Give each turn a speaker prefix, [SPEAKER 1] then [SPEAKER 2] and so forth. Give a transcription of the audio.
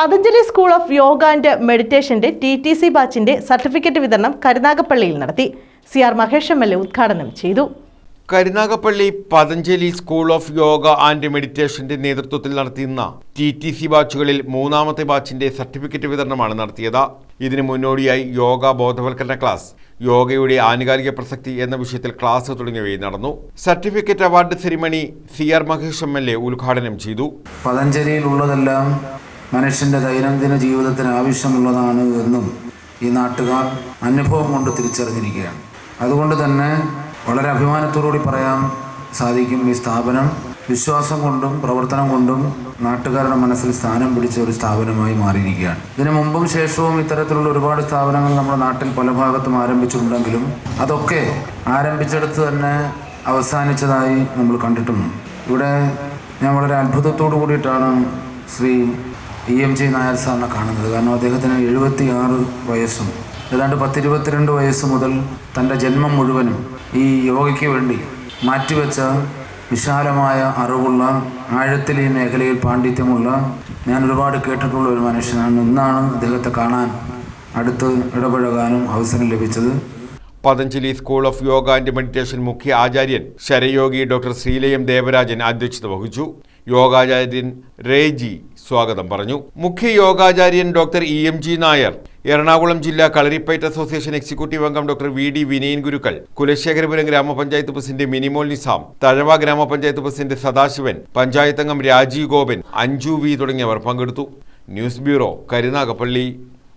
[SPEAKER 1] Patanjali school of yoga and മെഡിറ്റേഷന്റെ T T C ബാച്ചിന്റെ certificate വിതരണം കരുനാഗപ്പള്ളിയിൽ നടത്തി. C R Mahesh M L A ഉദ്ഘാടനം ചെയ്തു.
[SPEAKER 2] Karunagappally Patanjali school of yoga and മെഡിറ്റേഷന്റെ നേതൃത്വത്തിൽ നടത്തുന്ന ടി ടി സി ബാച്ചുകളിൽ മൂന്നാമത്തെ ബാച്ചിന്റെ സർട്ടിഫിക്കറ്റ് വിതരണമാണ് നടത്തിയത്. ഇതിനു മുന്നോടിയായി യോഗ ബോധവൽക്കരണ ക്ലാസ് യോഗയുടെ ആനുകാലിക പ്രസക്തി എന്ന വിഷയത്തിൽ ക്ലാസ് തുടങ്ങിയവയും നടന്നു. Certificate award ceremony C R Mahesh M L A ഉദ്ഘാടനം ചെയ്തു.
[SPEAKER 3] പതഞ്ജലിയിലുള്ളതെല്ലാം മനുഷ്യന്റെ ദൈനംദിന ജീവിതത്തിന് ആവശ്യമുള്ളതാണ് എന്നും ഈ നാട്ടുകാർ അനുഭവം കൊണ്ട് തിരിച്ചറിഞ്ഞിരിക്കുകയാണ്. അതുകൊണ്ട് തന്നെ വളരെ അഭിമാനത്തോടുകൂടി പറയാൻ സാധിക്കും ഈ സ്ഥാപനം. വിശ്വാസം കൊണ്ടും പ്രവർത്തനം കൊണ്ടും നാട്ടുകാരുടെ മനസ്സിൽ സ്ഥാനം പിടിച്ച ഒരു സ്ഥാപനമായി മാറിയിരിക്കുകയാണ്. ഇതിനു മുമ്പും ശേഷവും ഇത്തരത്തിലുള്ള ഒരുപാട് സ്ഥാപനങ്ങൾ നമ്മുടെ നാട്ടിൽ പല ഭാഗത്തും ആരംഭിച്ചിട്ടുണ്ടെങ്കിലും അതൊക്കെ ആരംഭിച്ചെടുത്ത് തന്നെ അവസാനിച്ചതായി നമ്മൾ കണ്ടിട്ടുണ്ട്. ഇവിടെ ഞാൻ വളരെ അത്ഭുതത്തോടു കൂടിയിട്ടാണ് Shri E M J Nair സാറിനെ കാണുന്നത്. കാരണം അദ്ദേഹത്തിന് എഴുപത്തി ആറ് വയസ്സും ഏതാണ്ട് പത്തിരുപത്തിരണ്ട് വയസ്സ് മുതൽ തന്റെ ജന്മം മുഴുവനും ഈ യോഗയ്ക്ക് വേണ്ടി മാറ്റിവെച്ച വിശാലമായ അറിവുള്ള ആഴത്തിൽ ഈ മേഖലയിൽ പാണ്ഡിത്യമുള്ള ഞാൻ ഒരുപാട് കേട്ടിട്ടുള്ള ഒരു മനുഷ്യനാണ്. ഇന്നാണ് അദ്ദേഹത്തെ കാണാൻ അടുത്ത് ഇടപഴകാനും അവസരം ലഭിച്ചത്.
[SPEAKER 2] Patanjali school of yoga and meditation മുഖ്യ ആചാര്യൻ ശരയോഗി ഡോക്ടർ ശ്രീലയം ദേവരാജൻ അധ്യക്ഷത വഹിച്ചു. യോഗാചാര്യൻ റേജി സ്വാഗതം പറഞ്ഞു. മുഖ്യ യോഗാചാര്യൻ doctor E M G Nair Ernakulam ജില്ലാ കളരിപ്പയറ്റ് അസോസിയേഷൻ എക്സിക്യൂട്ടീവ് അംഗം ഡോക്ടർ വി ഡി വിനയൻ ഗുരുക്കൾ കുലശേഖരപുരം ഗ്രാമപഞ്ചായത്ത് പ്രസിഡന്റ് മിനിമോൾ നിസാം തഴവ ഗ്രാമപഞ്ചായത്ത് പ്രസിഡന്റ് സദാശിവൻ പഞ്ചായത്ത് അംഗം രാജീവ് ഗോപൻ അഞ്ജു വി തുടങ്ങിയവർ പങ്കെടുത്തു. News bureau Karunagappally.